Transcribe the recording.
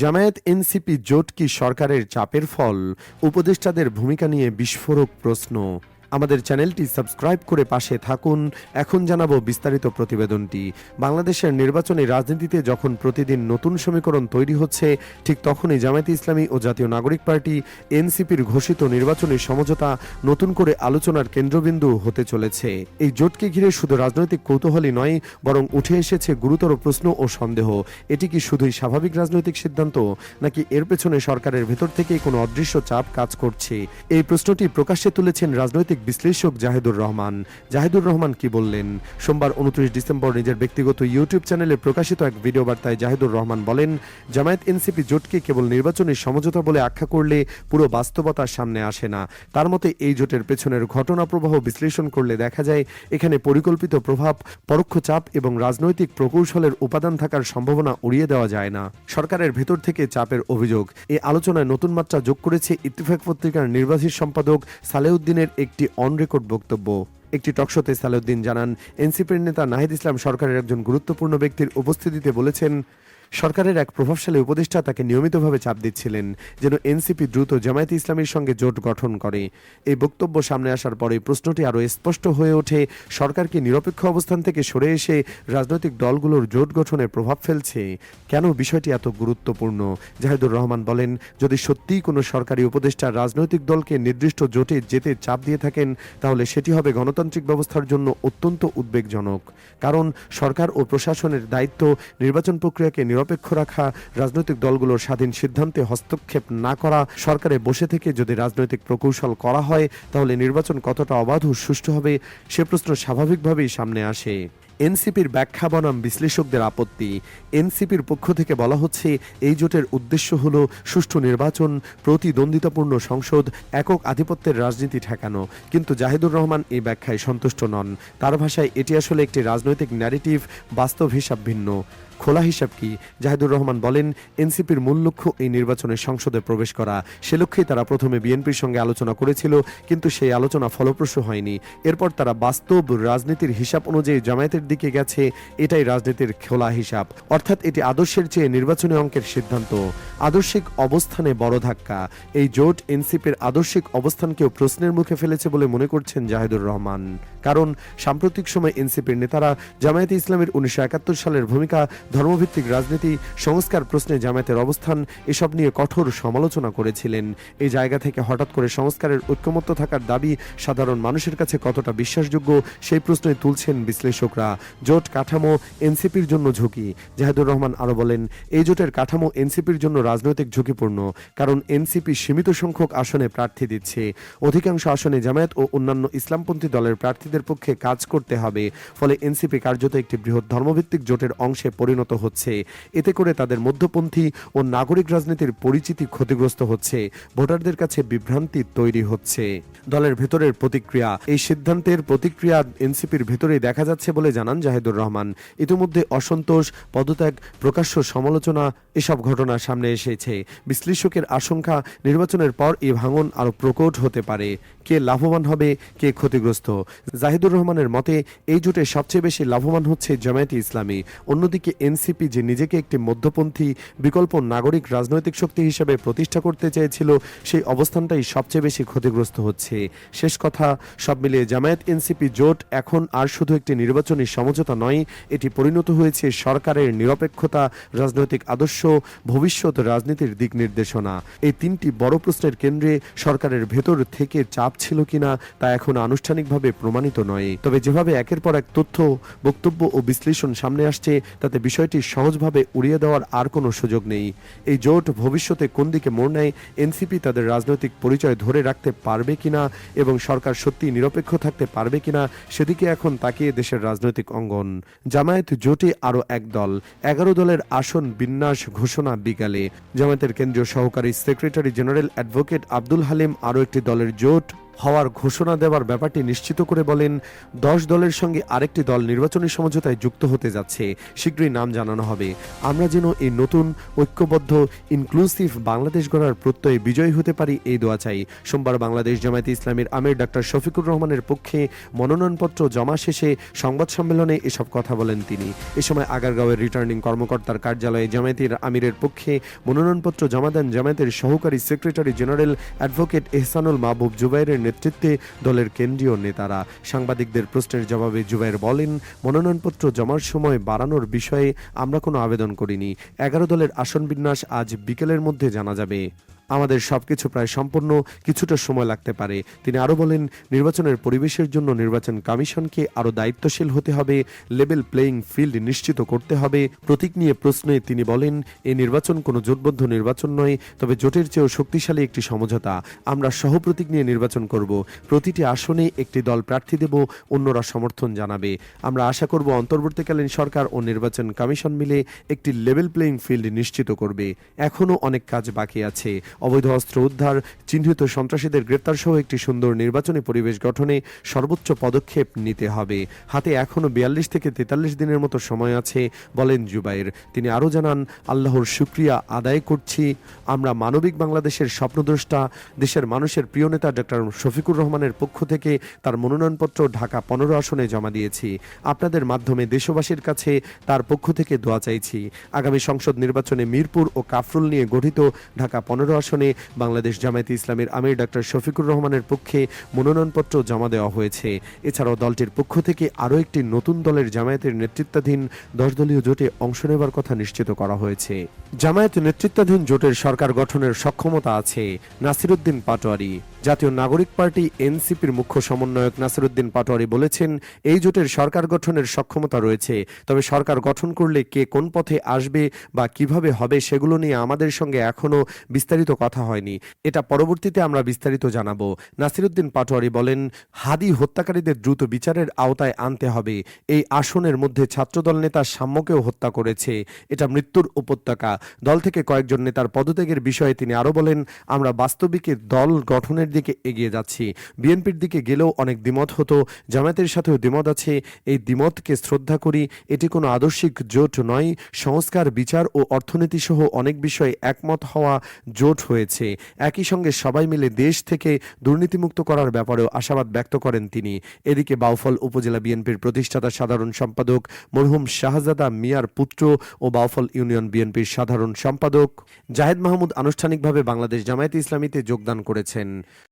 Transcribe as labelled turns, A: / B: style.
A: Jamaat NCP জোট কি সরকারের চাপের ফল? উপদেষ্টাদের ভূমিকা নিয়ে বিস্ফোরক প্রশ্ন। আমাদের চ্যানেলটি সাবস্ক্রাইব করে পাশে থাকুন। এখন জানাব বিস্তারিত প্রতিবেদনটি। বাংলাদেশের নির্বাচনী রাজনীতিতে যখন প্রতিদিন নতুন সমীকরণ তৈরি হচ্ছে, ঠিক তখনই জামায়াতে ইসলামী ও জাতীয় নাগরিক পার্টি, এনসিপির ঘোষিত নির্বাচনী সমঝোতা নতুন করে আলোচনার কেন্দ্রবিন্দু হতে চলেছে। এই জোটকে ঘিরে শুধু রাজনৈতিক কৌতূহলই নয়, বরং উঠে এসেছে গুরুতর প্রশ্ন ও সন্দেহ। এটি কি শুধুই স্বাভাবিক রাজনৈতিক সিদ্ধান্ত, নাকি এর পেছনে সরকারের ভেতর থেকেই কোনো অদৃশ্য চাপ কাজ করছে? এই প্রশ্নটি প্রকাশ্যে তুলেছেন রাজনৈতিক বিশ্লেষক জাহিদুর রহমান। জাহিদুর রহমান কি বললেন? সোমবার উনত্রিশ ডিসেম্বর নিজের ব্যক্তিগত ইউটিউব চ্যানেলে প্রকাশিত এক ভিডিও বার্তায় জাহিদুর রহমান বলেন, জামায়াত এনসিপি জোটকে কেবল নির্বাচনী সমঝোতা বলে আখ্যা করলে পুরো বাস্তবতার সামনে আসে না। তার মতে, এই জোটের পেছনের ঘটনা প্রবাহ বিশ্লেষণ করলে দেখা যায়, এখানে পরিকল্পিত প্রভাব, পরোক্ষ চাপ এবং রাজনৈতিক প্রকৌশলের উপাদান থাকার সম্ভাবনা উড়িয়ে দেওয়া যায় না। সরকারের ভেতর থেকে চাপের অভিযোগ। এ আলোচনায় নতুন মাত্রা যোগ করেছে ইত্তেফাক পত্রিকার নির্বাহী সম্পাদক সালেউদ্দিনের একটি অন রেকর্ড বক্তব্য। একটি টকশোতে সালাউদ্দিন জানান, এনসিপির নেতা নাহিদ ইসলাম সরকারের একজন গুরুত্বপূর্ণ ব্যক্তির উপস্থিতিতে বলেছেন সরকারের এক প্রভাবশালী উপদেষ্টা তাকে নিয়মিতভাবে চাপ দিচ্ছিলেন যেন এনসিপি দ্রুত জামায়াতে ইসলামীর সঙ্গে জোট গঠন করে। এই বক্তব্য সামনে আসার পরে প্রশ্নটি আরও স্পষ্ট হয়ে ওঠে সরকারকে নিরপেক্ষ অবস্থান থেকে সরে এসে রাজনৈতিক দলগুলোর জোট গঠনে প্রভাব ফেলছে? কেন বিষয়টি এত গুরুত্বপূর্ণ? জাহিদুর রহমান বলেন, যদি সত্যিই কোনো সরকারি উপদেষ্টা রাজনৈতিক দলকে নির্দিষ্ট জোটে যেতে চাপ দিয়ে থাকেন, তাহলে সেটি হবে গণতান্ত্রিক ব্যবস্থার জন্য অত্যন্ত উদ্বেগজনক। কারণ সরকার ও প্রশাসনের দায়িত্ব নির্বাচন প্রক্রিয়াকে নিরপেক্ষ রাখা রাজনৈতিক দলগুলোর স্বাধীন সিদ্ধান্তে হস্তক্ষেপ না করা, সরকারে বসে থেকে যদি রাজনৈতিক প্রকৌশল করা হয়, তাহলে নির্বাচন কতটা অবাধ ও সুষ্ঠু হবে, সে প্রশ্ন স্বাভাবিকভাবেই সামনে আসে। এনসিপির ব্যাখ্যা বনাম বিশ্লেষকদের আপত্তি। এনসিপির পক্ষ থেকে বলা হচ্ছে, এই জোটের উদ্দেশ্য হল সুষ্ঠু নির্বাচন, প্রতিদ্বন্দ্বিতাপূর্ণ সংসদ, একক আধিপত্যের রাজনীতি ঠেকানো। কিন্তু জাহিদুর রহমান এই ব্যাখ্যায় সন্তুষ্ট নন। তার ভাষায় এটি আসলে একটি রাজনৈতিক ন্যারেটিভ বাস্তব হিসাব ভিন্ন। খোলা হিসাব কি? জাহিদুর রহমান বলেন, এনসিপির মূল লক্ষ্য এই নির্বাচনে সংসদে প্রবেশ করা। সে লক্ষ্যেই তারা প্রথমে বিএনপির সঙ্গে আলোচনা করেছিল, কিন্তু সেই আলোচনা ফলপ্রসূ হয়নি। এরপর তারা বাস্তব রাজনীতির হিসাব অনুযায়ী জামায়াতের দিকে গেছে, এটাই রাজনীতির খোলা হিসাব। অর্থাৎ এটি আদর্শের চেয়ে নির্বাচনী অঙ্কের সিদ্ধান্ত। আদর্শিক অবস্থানে বড় ধাক্কা। এই জোট এনসিপির আদর্শিক অবস্থানকেও প্রশ্নের মুখে ফেলেছে বলে মনে করছেন জাহিদুর রহমান। কারণ সাম্প্রতিক সময় এনসিপির নেতারা জামায়াতে ইসলামের উনিশশো একাত্তর সালের ভূমিকা, ধর্মভিত্তিক রাজনীতি, সংস্কার প্রশ্নে জামায়াতের অবস্থান এসব নিয়ে কঠোর সমালোচনা করেছিলেন। এই জায়গা থেকে হঠাৎ করে সংস্কারের ঐক্যমত্য থাকার দাবি সাধারণ মানুষের কাছে কতটা বিশ্বাসযোগ্য সেই প্রশ্নই তুলছেন বিশ্লেষকরা। জোট কাঠামো এনসিপির জন্য ঝুঁকি। জাহেদুর রহমান আরও বলেন, এই জোটের কাঠামো এনসিপির জন্য রাজনৈতিক ঝুঁকিপূর্ণ, কারণ এনসিপি সীমিত সংখ্যক আসনে প্রার্থী দিচ্ছে। অধিকাংশ আসনে জামায়াত ও অন্যান্য ইসলামপন্থী দলের প্রার্থীদের পক্ষে কাজ করতে হবে। ফলে এনসিপি কার্যত একটি বৃহৎ ধর্মভিত্তিক জোটের অংশে পরিণত হচ্ছে। এতে করে তাদের মধ্যপন্থী ও নাগরিক রাজনীতির পরিচিতি ক্ষতিগ্রস্ত হচ্ছে। ভোটারদের কাছে বিভ্রান্তি তৈরি হচ্ছে। দলের ভেতরের প্রতিক্রিয়া। এই সিদ্ধান্তের প্রতিক্রিয়া এনসিপির ভেতরেই দেখা যাচ্ছে বলে জানান জাহেদুর রহমান। ইতিমধ্যে অসন্তোষ, পদত্যাগ, প্রকাশ্য সমালোচনা এসব ঘটনা সামনে এসেছে। বিশ্লেষকের আশঙ্কা, নির্বাচনের পর এই ভাঙন আরও প্রকট হতে পারে। কে লাভবান হবে, কে ক্ষতিগ্রস্ত? জাহিদুর রহমানের মতে, এই জোটে সবচেয়ে বেশি লাভবান হচ্ছে জামায়াতে ইসলামী। অন্যদিকে এনসিপি যে নিজেকে একটি মধ্যপন্থী, বিকল্প নাগরিক রাজনৈতিক শক্তি হিসেবে প্রতিষ্ঠা করতে চেয়েছিল, সেই অবস্থানটাই সবচেয়ে বেশি ক্ষতিগ্রস্ত হচ্ছে। শেষ কথা, সব মিলিয়ে জামায়াত এনসিপি জোট এখন আর শুধু একটি নির্বাচনী সমঝোতা নয়, এটি পরিণত হয়েছে সরকারের নিরপেক্ষতা, রাজনৈতিক আদর্শ, ভবিষ্যৎ রাজনীতির দিক নির্দেশনা। এই তিনটি বড় প্রশ্নের কেন্দ্রে সরকারের ভেতর থেকে চাপ ছিল কিনা, তা এখন আনুষ্ঠানিকভাবে প্রমাণিত নয়। তবে যেভাবে একের পর এক তথ্য, বক্তব্য ও বিশ্লেষণ সামনে আসছে, তাতে বিষয়টি সহজভাবে উড়িয়ে দেওয়ার আর কোনো সুযোগ নেই। এই জোট ভবিষ্যতে কোন দিকে মোড় নেয়, এনসিপি তাদের রাজনৈতিক পরিচয় ধরে রাখতে পারবে কিনা এবং সরকার সত্যি নিরপেক্ষ থাকতে পারবে কিনা, সেদিকে এখন তাকিয়ে দেশের রাজনৈতিক অঙ্গন। জামায়াত জোটে আরও এক দল, এগারো দলের আসন বিন্যাস ঘোষণা বিকালে। জামায়াতের কেন্দ্রীয় সহকারী secretary general advocate Abdul Halim আরও একটি দলের জোট হওয়ার ঘোষণা দেওয়ার ব্যাপারটি নিশ্চিত করে বলেন, দশ দলের সঙ্গে আরেকটি দল নির্বাচনী সমঝোতায় যুক্ত হতে যাচ্ছে। শীঘ্রই নাম জানানো হবে। আমরা যেন এই নতুন, ঐক্যবদ্ধ ইনক্লুসিভ বাংলাদেশ গড়ার প্রত্যয়ে বিজয়ী হতে পারি এই দোয়া চাই। সোমবার বাংলাদেশ জামায়াতে ইসলামের আমির ডাক্তার শফিকুর রহমানের পক্ষে মনোনয়নপত্র জমা শেষে সংবাদ সম্মেলনে এসব কথা বলেন তিনি। এ সময় আগারগাঁওয়ের রিটার্নিং কর্মকর্তার কার্যালয়ে জামায়াতের আমিরের পক্ষে মনোনয়নপত্র জমা দেন জামায়াতের সহকারী secretary general advocate Ehsanul Mahbub জুবাইরের নেতৃত্বে দলের কেন্দ্রীয় নেতারা সাংবাদিকদের প্রশ্নের জবাবে জুবাইর বলেন, মনোনয়নপত্র জমার সময় বাড়ানোর বিষয়ে আমরা কোনো আবেদন করিনি। এগারো দলের আসন বিন্যাস আজ বিকেলের মধ্যে জানা যাবে। আমাদের সবকিছু প্রায় সম্পূর্ণ কিছুটা সময় লাগতে পারে। তিনি আরও বলেন, নির্বাচনের পরিবেশের জন্য নির্বাচন কমিশনকে আরও দায়িত্বশীল হতে হবে, লেভেল প্লেয়িং ফিল্ড নিশ্চিত করতে হবে। প্রতীক নিয়ে প্রশ্নে তিনি বলেন এই নির্বাচন কোনো জোটবদ্ধ নির্বাচন নয়, তবে জোটের চেয়েও শক্তিশালী একটি সমঝোতা। আমরা সহপ্রতীক নিয়ে নির্বাচন করব। প্রতিটি আসনে একটি দল প্রার্থী দেব, অন্যরা সমর্থন জানাবে। আমরা আশা করব অন্তর্বর্তীকালীন সরকার ও নির্বাচন কমিশন মিলে একটি লেভেল প্লেয়িং ফিল্ড নিশ্চিত করবে। এখনও অনেক কাজ বাকি আছে। অবৈধ অস্ত্র উদ্ধার, চিহ্নিত সন্ত্রাসীদের গ্রেপ্তার সহ একটি সুন্দর নির্বাচনী পরিবেশ গঠনে সর্বোচ্চ পদক্ষেপ নিতে হবে। হাতে এখনও বিয়াল্লিশ থেকে তেতাল্লিশ দিনের মতো সময় আছে, বলেন জুবাইর। তিনি আরও জানান, আল্লাহর শুক্রিয়া আদায় করছি। আমরা মানবিক বাংলাদেশের স্বপ্নদ্রষ্টা, দেশের মানুষের প্রিয় নেতা ডক্টর শফিকুর রহমানের পক্ষ থেকে তার মনোনয়নপত্র ঢাকা পনেরো আসনে জমা দিয়েছি। আপনাদের মাধ্যমে দেশবাসীর কাছে তার পক্ষ থেকে দোয়া চাইছি। আগামী সংসদ নির্বাচনে মিরপুর ও কাফরুল নিয়ে গঠিত ঢাকা পনেরো আসনে বাংলাদেশ জামায়াতে ইসলামের আমির ডক্টর শফিকুর রহমানের পক্ষে মনোনয়নপত্র জমা দেওয়া হয়েছে। এছাড়াও দলটির পক্ষ থেকে আরও একটি নতুন দলের জামায়াতের নেতৃত্বাধীন দলীয় জোটে অংশ নেবার কথা নিশ্চিত করা হয়েছে। জামায়াত নেতৃত্বাধীন জোটের সরকার গঠনের সক্ষমতা আছে, নাসিরুদ্দিন পাটোয়ারি। জাতীয় নাগরিক পার্টি এনসিপির মুখ্য সমন্বয়ক নাসিরুদ্দিন পাটোয়ারি বলেছেন, এই জোটের সরকার গঠনের সক্ষমতা রয়েছে, তবে সরকার গঠন করলে কে কোন পথে আসবে বা কীভাবে হবে সেগুলো নিয়ে আমাদের সঙ্গে এখনও বিস্তারিত কথা হয়নি। এটা পরবর্তীতে আমরা বিস্তারিত জানাব। নাসিরুদ্দিন পাটোয়ারি বলেন, হাদি হত্যাকারীদের দ্রুত বিচারের আওতায় আনতে হবে। এই আসনের মধ্যে ছাত্রদল নেতা সাম্যকেও হত্যা করেছে। এটা মৃত্যুর উপত্যকা। দল থেকে কয়েকজন নেতার পদত্যাগের বিষয়ে তিনি আরও বলেন, আমরা বাস্তবিকে দল গঠনের দিকে এগিয়ে যাচ্ছি। বিএনপির দিকে গেলেও অনেক দ্বিমত হতো। জামায়াতের সাথেও দ্বিমত আছে। এই দ্বিমতকে শ্রদ্ধা করি। এটি কোনো আদর্শিক জোট নয়। সংস্কার, বিচার ও অর্থনীতি সহ অনেক বিষয়ে একমত হওয়া জোট হয়েছে। একই সঙ্গে সবাই মিলে দেশ থেকে দুর্নীতিমুক্ত করার ব্যাপারেও আশাবাদ ব্যক্ত করেন তিনি। এদিকে বাউফল উপজেলা বিএনপির প্রতিষ্ঠাতা সাধারণ সম্পাদক মরহুম শাহজাদা মিয়ার পুত্র ও বাউফল ইউনিয়ন বিএনপির সাধারণ সম্পাদক জাহেদ মাহমুদ আনুষ্ঠানিকভাবে বাংলাদেশ জামায়াতে ইসলামীতে যোগদান করেছেন।